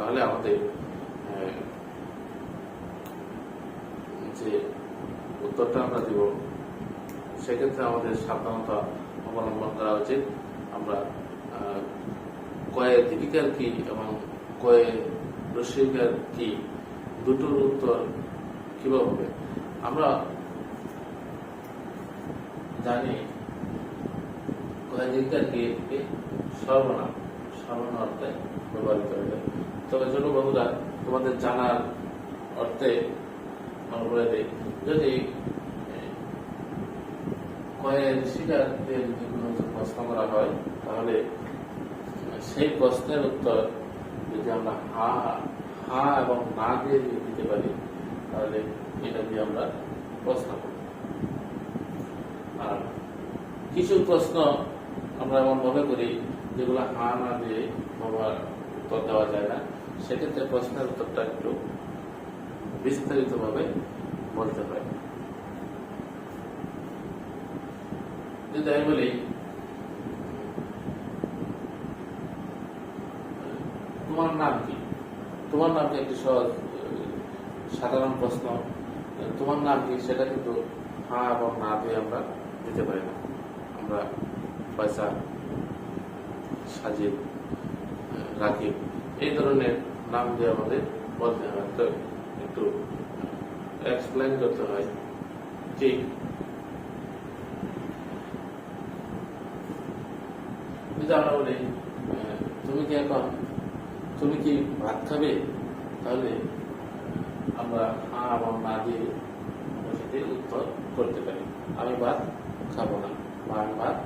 তাহলে আমাদের যে উত্তরটা আমরা দিব, সেক্ষেত্রে আমাদের সাবধানতা অবলম্বন করা উচিত। আমরা কয়ে দীপিকার কি এবং কয়ে রসিকার কি দুটোর উত্তর কীভাবে? হবে আমরা জানি কয়ে দীপিকার কি সর্বনাম। সর্বনাম অর্থে ব্যবহৃত হয়ে তবে ছোট বন্ধুরা, তোমাদের জানার অর্থে বলে দিই, যদি কয়ের শিকারকে যদি প্রশ্ন করা হয়, তাহলে সেই প্রশ্নের উত্তর যদি আমরা হা হা এবং না দিয়ে যদি দিতে পারি, তাহলে এটা দিয়ে আমরা প্রশ্ন করব। আর কিছু প্রশ্ন আমরা এমন ভাবে করি, যেগুলো হা না দিয়ে ব্যবহার উত্তর দেওয়া যায় না। সেক্ষেত্রে প্রশ্নের উত্তরটা একটু বিস্তারিত ভাবে বলতে হয়। যদি আমি বলি, তোমার নাম কি? তোমার নাম কি একটি সহজ সাধারণ প্রশ্ন। তোমার নাম কি? সেটা কিন্তু হ্যাঁ এবং না দিয়ে আমরা দিতে পারি না। আমরা পয়সা সাজিদ রাকিব এই ধরনের নাম দিয়ে আমাদের বলতে হয়। তো একটু এক্সপ্লেন করতে হয় যদি আমরা বলি তুমি কি এখন, তুমি কি ভাত খাবে? তাহলে আমরা হা এবং না দিয়ে উত্তর করতে পারি। আমি ভাত খাব না, বা আমি ভাত